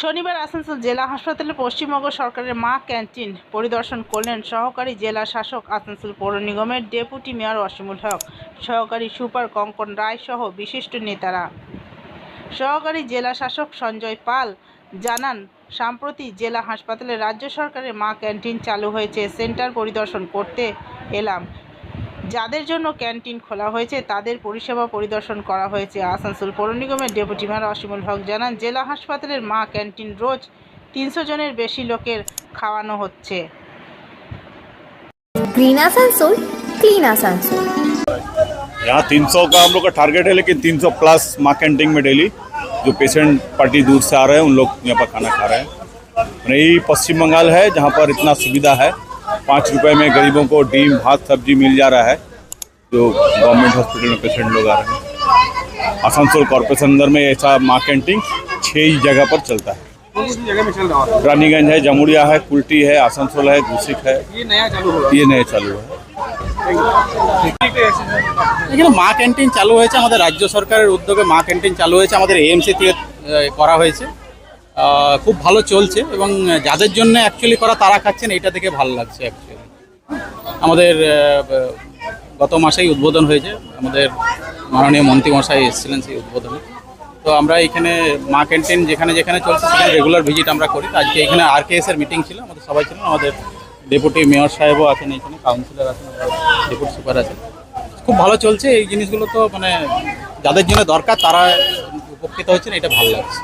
শনিবার আসানসোল জেলা হাসপাতালে পশ্চিমবঙ্গ সরকারের মা ক্যান্টিন পরিদর্শন করলেন সহকারী জেলা শাসক আসানসোল পৌর নিগমের ডেপুটি মেয়র অসীমুল হক, সহকারী সুপার কঙ্কন রায় সহ বিশিষ্ট নেতারা। সহকারী জেলা শাসক সঞ্জয় পাল জানান সম্প্রতি জেলা হাসপাতালে রাজ্য সরকারের মা ক্যান্টিন চালু হয়েছে সেন্টার পরিদর্শন করতে এলাম যাদের জন্য ক্যান্টিন খোলা হয়েছে তাদের পরিষেবা পরিদর্শন করা হয়েছে আসানসোল পৌর নিগমের ডেপুটি মেয়র অসীমুল হক জানান জেলা হাসপাতালের মা ক্যান্টিন রোজ তিনশো জনের বেশি লোকের খাওয়ানো হচ্ছে ग्रीन आसनसोल क्लीन आसनसोल यहाँ 300 का हम लोग का टारगेट है लेकिन 300 प्लस माँ कैंटीन में डेली जो पेशेंट पार्टी दूर से आ रहे हैं उन लोग यहाँ पर खाना खा रहे हैं। यही पश्चिम बंगाल है जहाँ पर इतना सुविधा है। पाँच रुपए में गरीबों को डीम भात सब्ज़ी मिल जा रहा है। जो गवर्नमेंट हॉस्पिटल में पेशेंट लोग आ रहे हैं। आसनसोल कॉरपोरेशन अंदर में ऐसा माँ कैंटीन छः ही जगह पर चलता है। रानीगंज है जमुड़िया है कुल्टी है आसनसोल है गुसिक है। ये नया चालू हो ये नए चालू है। এখানে মা ক্যান্টিন চালু হয়েছে, আমাদের রাজ্য সরকারের উদ্যোগে মা ক্যান্টিন চালু হয়েছে, আমাদের এএমসি থেকে করা হয়েছে। খুব ভালো চলছে এবং যাদের জন্য অ্যাকচুয়ালি করা তারা খাচ্ছেন এটা থেকে ভালো লাগছে অ্যাকচুয়ালি আমাদের গত মাসেই উদ্বোধন হয়েছে, আমাদের মাননীয় মন্ত্রীমশাই এসেছিলেন সেই উদ্বোধনে। তো আমরা এখানে মা ক্যান্টিন যেখানে যেখানে চলছে, সেখানে রেগুলার ভিজিট আমরা করি। আজকে এখানে আর কে এর মিটিং ছিল, আমাদের সবাই ছিলেন, আমাদের ডেপুটি মেয়র সাহেবও আছেন এখানে কাউন্সিলর আছেন ডেপুটি সুপার আছেন। খুব ভালো চলছে, এই জিনিসগুলো তো মানে যাদের জন্য দরকার তারা উপকৃত হচ্ছেন এটা ভালো লাগছে।